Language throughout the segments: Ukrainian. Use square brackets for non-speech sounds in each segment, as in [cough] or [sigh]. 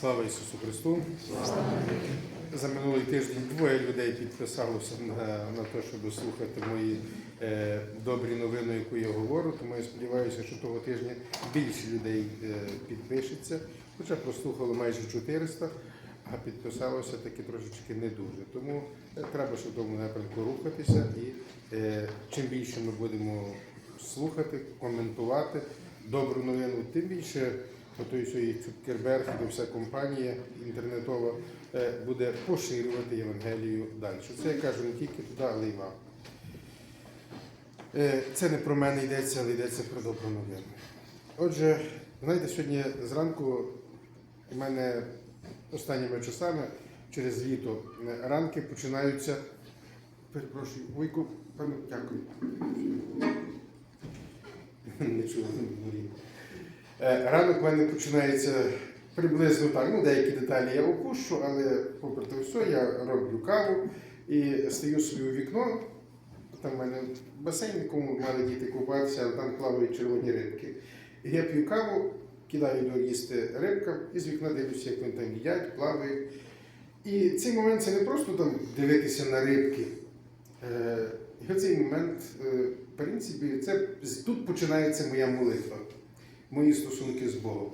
Слава Ісусу Христу! За минулий тиждень двоє людей підписалося на, те, щоб слухати мої е, добрі новини, яку я говорю. Тому я сподіваюся, що того тижня більше людей е, підпишеться. Хоча прослухало майже 400, а підписалося таки трошечки не дуже. Тому е, треба ще в тому напрямку рухатися. І чим більше ми будемо слухати, коментувати добру новину, тим більше той сьогодні Цукерберг і вся компанія інтернетова е, буде поширювати Євангелію далі. Це я кажу не тільки туди, але й вам. Е, Це не про мене йдеться, але йдеться про добру новину. Отже, знаєте, сьогодні зранку у мене останніми часами через літо е, ранки починаються. Перепрошую, Вуйку, дякую. Чув, [laughs] не. Е, Ранок в мене починається приблизно так. Ну, деякі деталі я опущу, але попри те все, я роблю каву і стою собі у вікно. Там в мене басейн, якому мали діти купатися, але там плавають червоні рибки. Я п'ю каву, кидаю до їсти рибка і з вікна дивлюся, як вони там їдять, плавають. І цей момент це не просто там дивитися на рибки. Е, І в цей момент, е, в принципі, це тут починається моя молитва мої стосунки з Богом.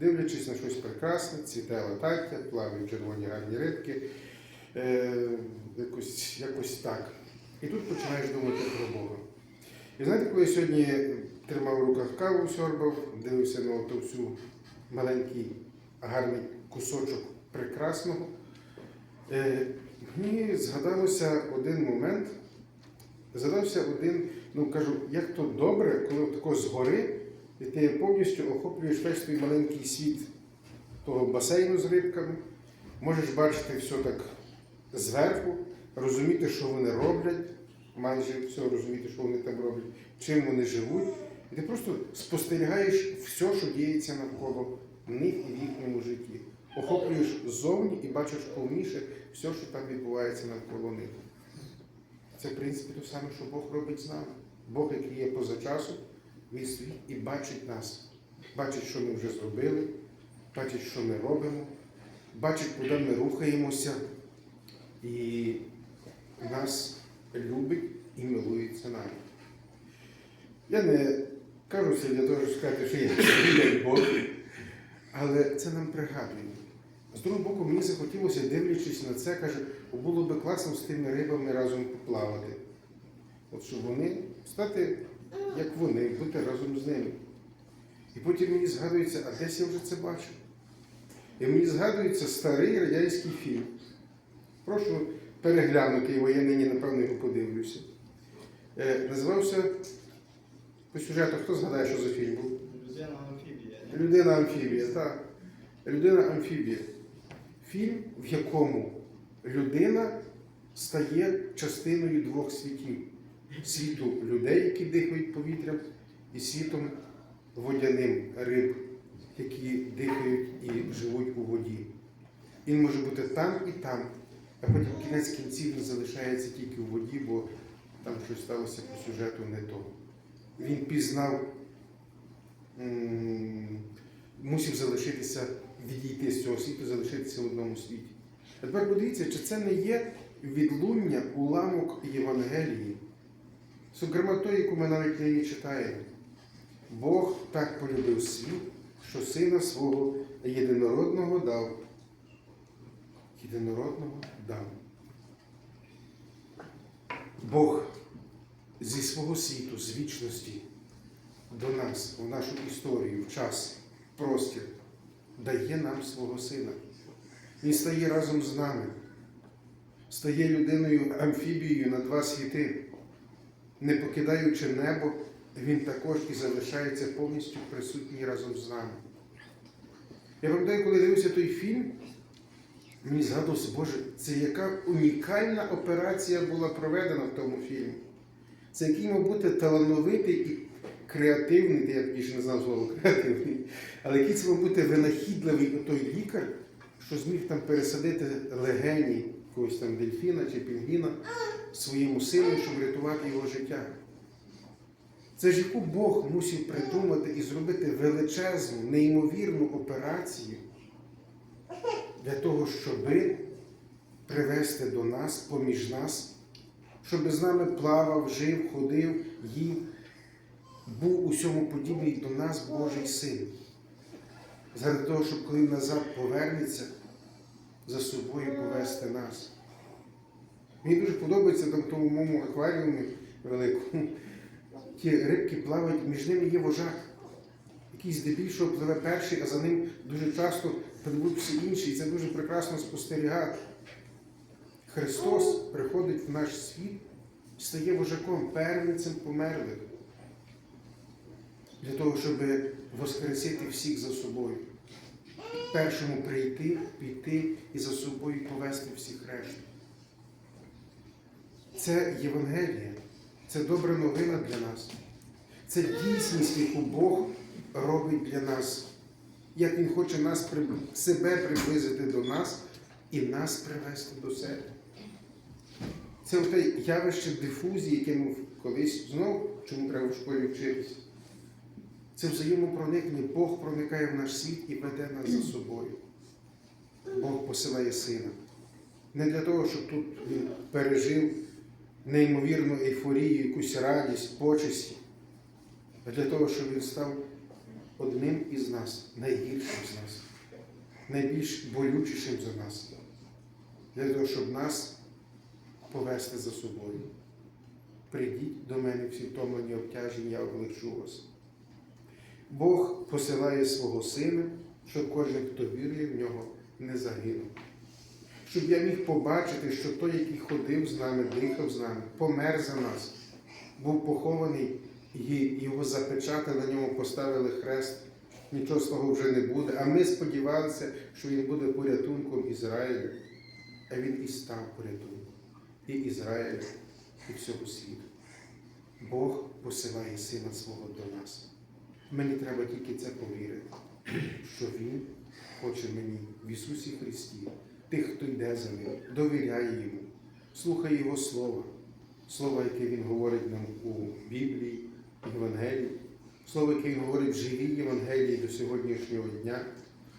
Дивлячись на щось прекрасне, цвіте латаття, плавають червоні гарні рибки, е, якось, якось так. І тут починаєш думати про Бога. І знаєте, коли я сьогодні тримав в руках каву, сьорбав, дивився на оту всю маленький гарний кусочок прекрасного, е, мені згадалося один момент, згадався один, ну кажу, як то добре, коли тако згори і ти повністю охоплюєш весь той маленький світ того басейну з рибками, можеш бачити все так зверху, розуміти, що вони роблять, майже все розуміти, що вони там роблять, чим вони живуть. І ти просто спостерігаєш все, що діється навколо них і в їхньому житті. Охоплюєш ззовні і бачиш повніше все, що там відбувається навколо них. Це, в принципі, те саме, що Бог робить з нами. Бог, який є поза часом, він стоїть і бачить нас. Бачить, що ми вже зробили, бачить, що ми робимо, бачить, куди ми рухаємося, і нас любить і милується нами. Я не кажу це для того, сказати, що я як Бог, але це нам пригадує. З другого боку, мені захотілося, дивлячись на це, каже, було би класно з тими рибами разом поплавати. От щоб вони стати як вони, бути разом з ними. І потім мені згадується, а десь я вже це бачив. І мені згадується старий радянський фільм. Прошу переглянути його, я нині, напевно, його подивлюся. Е, називався по сюжету, хто згадає, що за фільм був? Людина амфібія. Людина амфібія, так. Людина амфібія. Фільм, в якому людина стає частиною двох світів: світу людей, які дихають повітрям, і світом водяним риб, які дихають і живуть у воді. Він може бути там і там, а потім кінець кінців він залишається тільки у воді, бо там щось сталося по сюжету не то. Він пізнав мусив залишитися, відійти з цього світу, залишитися в одному світі. А тепер подивіться, чи це не є відлуння уламок Євангелії, зокрема той, яку ми навіть нині читаємо. Бог так полюбив світ, що сина свого єдинородного дав. Єдинородного дав. Бог зі свого світу, з вічності до нас, в нашу історію, в час, в простір, дає нам свого сина. Він стає разом з нами, стає людиною амфібією на два світи, не покидаючи небо, він також і залишається повністю присутній разом з нами. Я пам'ятаю, коли дивився той фільм, мені згадувався, Боже, це яка унікальна операція була проведена в тому фільмі. Це який мав бути талановитий і креативний, я ще не знав слово креативний, але який це мав бути винахідливий той лікар, що зміг там пересадити легені якогось там дельфіна чи пінгвіна своєму сину, щоб рятувати його життя. Це ж яку Бог мусив придумати і зробити величезну, неймовірну операцію, для того, щоби привести до нас, поміж нас, щоб з нами плавав, жив, ходив, їв, був усьому подібний до нас Божий син. Заради того, щоб коли назад повернеться, за собою повести нас. Мені дуже подобається там в тому моєму акваріумі великому. [laughs] Ті рибки плавають, між ними є вожак, який здебільшого пливе перший, а за ним дуже часто пливуть всі інші. І це дуже прекрасно спостерігати. Христос приходить в наш світ, стає вожаком, первенцем померлих, для того, щоб воскресити всіх за собою. Першому прийти, піти і за собою повести всіх решту. Це Євангелія, це добра новина для нас. Це дійсність, яку Бог робить для нас, як Він хоче нас себе приблизити до нас і нас привести до себе. Це те явище дифузії, яке ми колись знову, чому треба в школі вчитися. Це взаємопроникнення. Бог проникає в наш світ і веде нас за собою. Бог посилає сина. Не для того, щоб тут він пережив неймовірну ейфорію, якусь радість, почесті, для того, щоб він став одним із нас, найгіршим з нас, найбільш болючішим за нас, для того, щоб нас повести за собою. Прийдіть до мене всі втомлені обтяжені, я облегчу вас. Бог посилає свого сина, щоб кожен, хто вірує в нього, не загинув. Щоб я міг побачити, що той, який ходив з нами, дихав з нами, помер за нас, був похований, і його запечатали, на ньому поставили хрест. Нічого з того вже не буде. А ми сподівалися, що він буде порятунком Ізраїлю. А він і став порятунком і Ізраїля, і всього світу. Бог посилає сина свого до нас. Мені треба тільки це повірити, що Він хоче мені в Ісусі Христі, тих, хто йде за ним, довіряє йому, слухає Його Слово, Слово, яке Він говорить нам у Біблії, Євангелії, Слово, яке Він говорить в живій Євангелії до сьогоднішнього дня,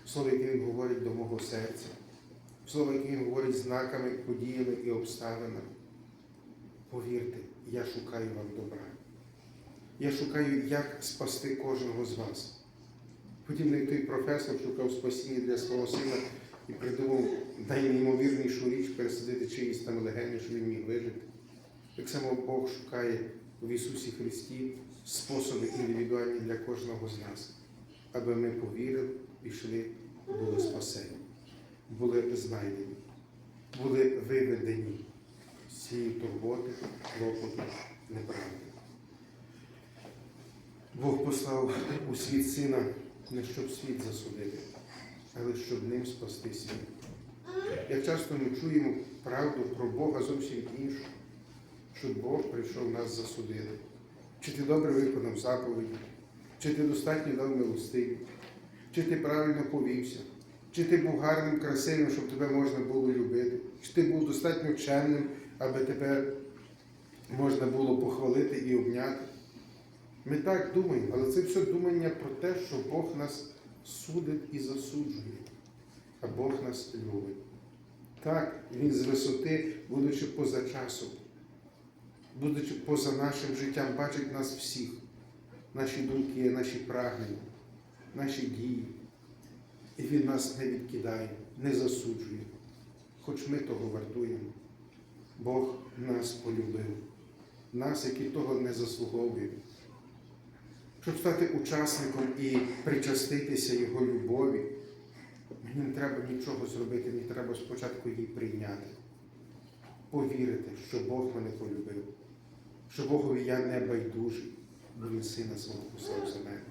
Слово, яке Він говорить до мого серця, Слово, яке Він говорить знаками, подіями і обставинами. Повірте, я шукаю вам добра. Я шукаю, як спасти кожного з вас. Подібний той професор шукав спасіння для свого сина і придумав найнеймовірнішу річ пересадити чиїсь там легені, щоб він міг вижити. Так само Бог шукає в Ісусі Христі способи індивідуальні для кожного з нас, аби ми повірили, пішли, були спасені, були знайдені, були виведені з цієї турботи, клопоту, неправди. Бог послав у світ сина не щоб світ засудити, але щоб ним спасти світ. Як часто ми чуємо правду про Бога зовсім іншу, що Бог прийшов нас засудити. Чи ти добре виконав заповіді, чи ти достатньо дав милостиві, чи ти правильно повівся, чи ти був гарним, красивим, щоб тебе можна було любити, чи ти був достатньо чемним, аби тебе можна було похвалити і обняти. Ми так думаємо, але це все думання про те, що Бог нас судить і засуджує, а Бог нас любить. Так, Він з висоти, будучи поза часом, будучи поза нашим життям, бачить нас всіх, наші думки, наші прагнення, наші дії. І Він нас не відкидає, не засуджує, хоч ми того вартуємо. Бог нас полюбив, нас, які того не заслуговуємо. Щоб стати учасником і причаститися Його любові, мені не треба нічого зробити, мені треба спочатку її прийняти, повірити, що Бог мене полюбив, що Богові я не байдужий, бо Він сина свого послав за мене.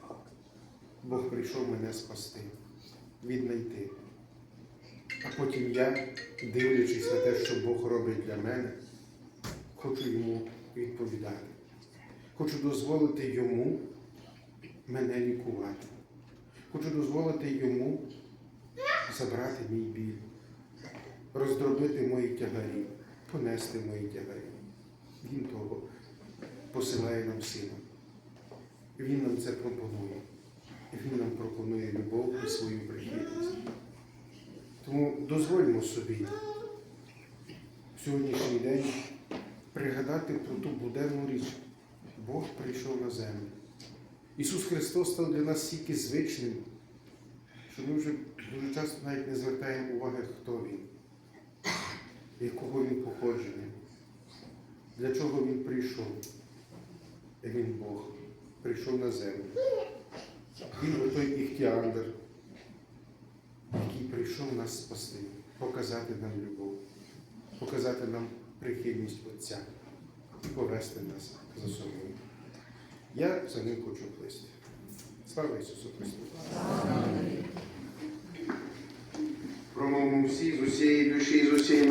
Бог прийшов мене спасти, віднайти. А потім я, дивлячись на те, що Бог робить для мене, хочу йому відповідати. Хочу дозволити йому мене лікувати. Хочу дозволити йому забрати мій біль, роздробити мої тягарі, понести мої тягарі. Він того посилає нам сина. Він нам це пропонує. Він нам пропонує любов і свою прихильність. Тому дозвольмо собі в сьогоднішній день пригадати про ту буденну річ. Бог прийшов на землю. Ісус Христос став для нас стільки звичним, що ми вже дуже часто навіть не звертаємо уваги, хто Він, якого Він походження, для чого Він прийшов. Він Бог, прийшов на землю. Він той іхтіандр, який прийшов нас спасти, показати нам любов, показати нам прихильність Отця і повести нас за собою. Я за ним хочу плисти. Слава Ісусу Христу! Промовимо всі з усієї душі, з усієї